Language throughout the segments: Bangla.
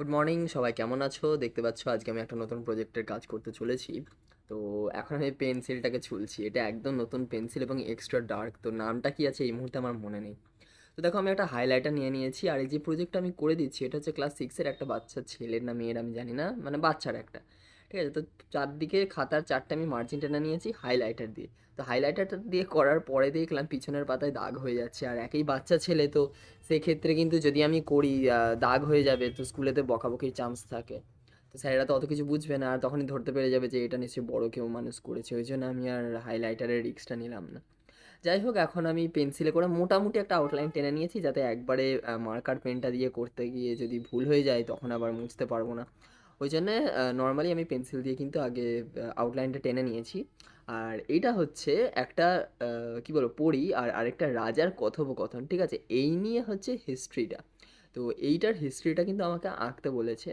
গুড মর্নিং সবাই কেমন আছো? দেখতে পাচ্ছ, আজকে আমি একটা নতুন প্রজেক্টের কাজ করতে চলেছি। তো এখন আমি পেন্সিলটাকে ছুলছি। এটা একদম নতুন পেন্সিল এবং এক্সট্রা ডার্ক তো নামটা কি আছে এই মুহূর্তে আমার মনে নেই। তো দেখো, আমি একটা হাইলাইটার নিয়ে নিয়েছি, আর এই যে প্রজেক্টটা আমি করে দিচ্ছি, এটা হচ্ছে ক্লাস সিক্সের একটা বাচ্চা, ছেলের না মেয়ের আমি জানি না মানে বাচ্চার একটা। ঠিক আছে? তো চারদিকে খাতার চারটে আমি মার্জিন টেনে নিয়েছি হাইলাইটার দিয়ে। তো হাইলাইটারটা দিয়ে করার পরে দেখলাম পিছনের পাতায় দাগ হয়ে যাচ্ছে আর একই বাচ্চা ছেলে তো। সেক্ষেত্রে কিন্তু যদি আমি করি দাগ হয়ে যাবে তো স্কুলেতে বকাবকির চান্স থাকে। তো স্যারেরা তো অত কিছু বুঝবে না আর তখনই ধরতে পেরে যাবে যে এটা নিশ্চয়ই বড় কেউ মানুষ করেছে। ওই জন্য আমি আর হাইলাইটারের রিক্সটা নিলাম না। যাই হোক, এখন আমি পেন্সিলে করে মোটামুটি একটা আউটলাইন টেনে নিয়েছি যাতে একবারে মার্কার পেনটা দিয়ে করতে গিয়ে যদি ভুল হয়ে যায় তখন আবার মুছতে পারব না। ওই জন্যে নর্মালি আমি পেন্সিল দিয়ে কিন্তু আগে আউটলাইনটা টেনে নিয়েছি। আর এইটা হচ্ছে একটা কি বলব পড়ি আর আরেকটা রাজার কথোপকথন, ঠিক আছে? এই নিয়ে হচ্ছে হিস্ট্রিটা তো এইটার হিস্ট্রিটা কিন্তু আমাকে আঁকতে বলেছে।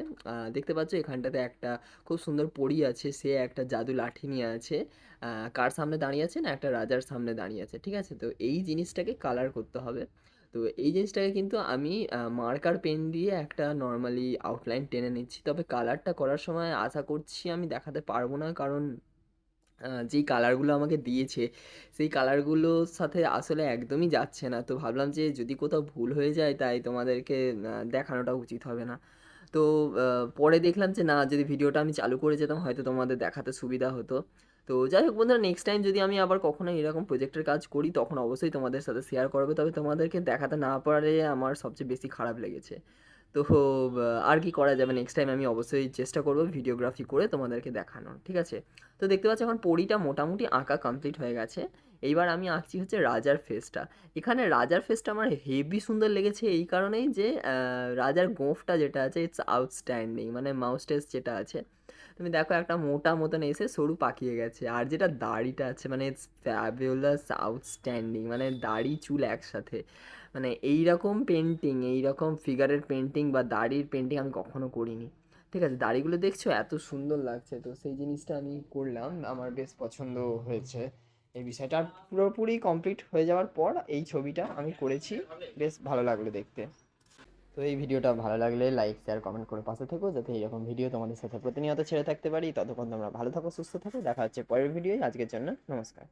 দেখতে পাচ্ছ এখানটাতে একটা খুব সুন্দর পরী আছে, সে একটা জাদু লাঠি নিয়ে আছে। কার সামনে দাঁড়িয়ে আছে না, একটা রাজার সামনে দাঁড়িয়ে আছে, ঠিক আছে? তো এই জিনিসটাকে কালার করতে হবে। তো এই জিনিসটাকে কিন্তু আমি মার্কার পেন দিয়ে একটা নর্মালি আউটলাইন টেনে নিচ্ছি। তবে কালারটা করার সময় আশা করছি আমি দেখাতে পারব না। কারণ যেই কালারগুলো আমাকে দিয়েছে, সেই কালারগুলোর সাথে আসলে একদমই যাচ্ছে না। তো ভাবলাম যে যদি কোথাও ভুল হয়ে যায়, তাই তোমাদেরকে দেখানোটা উচিত হবে না। তো পরে দেখলাম যে না, যদি ভিডিওটা আমি চালু করে যেতাম, হয়তো তোমাদের দেখাতে সুবিধা হতো। তো যাই হোক বন্ধুরা নেক্সট টাইম যদি আমি আবার কখনো এরকম প্রজেক্টের কাজ করি, তখন অবশ্যই তোমাদের সাথে শেয়ার করবে। তবে তোমাদেরকে দেখাতে না পারে আমার সবচেয়ে বেশি খারাপ লেগেছে। তো আর কি করা যাবে? নেক্সট টাইম আমি অবশ্যই চেষ্টা করব ভিডিওগ্রাফি করে তোমাদেরকে দেখানোর, ঠিক আছে? তো দেখতে পাচ্ছ এখন পরিটা মোটামুটি আঁকা কমপ্লিট হয়ে গেছে। এইবার আমি আঁকছি হচ্ছে রাজার ফেসটা এখানে রাজার ফেসটা আমার হেভি সুন্দর লেগেছে এই কারণেই যে রাজার গোঁফটা যেটা আছে ইটস আউটস্ট্যান্ডিং মানে মাউস্টেস যেটা আছে। তুমি দেখো একটা মোটা মতন এসে সরু পাকিয়ে গেছে, আর যেটা দাড়িটা আছে মানে ইটস ফ্যাবিউলাস আউটস্ট্যান্ডিং মানে দাড়ি, চুল একসাথে। মানে এই রকম পেন্টিং এই রকম ফিগারের পেন্টিং বা দাড়ির পেন্টিং আমি কখনো করিনি। ঠিক আছে, দাড়িগুলো দেখছ, এত সুন্দর লাগছে। তো সেই জিনিসটা আমি করলাম, আমার বেশ পছন্দ হয়েছে। এই বিষয়টা পুরোপুরি কমপ্লিট হয়ে যাওয়ার পর এই ছবিটা আমি করেছি। বেশ ভালো লাগল দেখতে। তো এই ভিডিওটা ভালো লাগলে লাইক শেয়ার কমেন্ট করে পাশে থেকো যাতে এইরকম ভিডিও তোমাদের সাথে প্রতিনিয়ত ছেড়ে থাকতে পারি। ততক্ষণ তোমরা ভালো থাকো, সুস্থ থাকো। দেখা হচ্ছে পরের ভিডিও আজকের জন্য নমস্কার।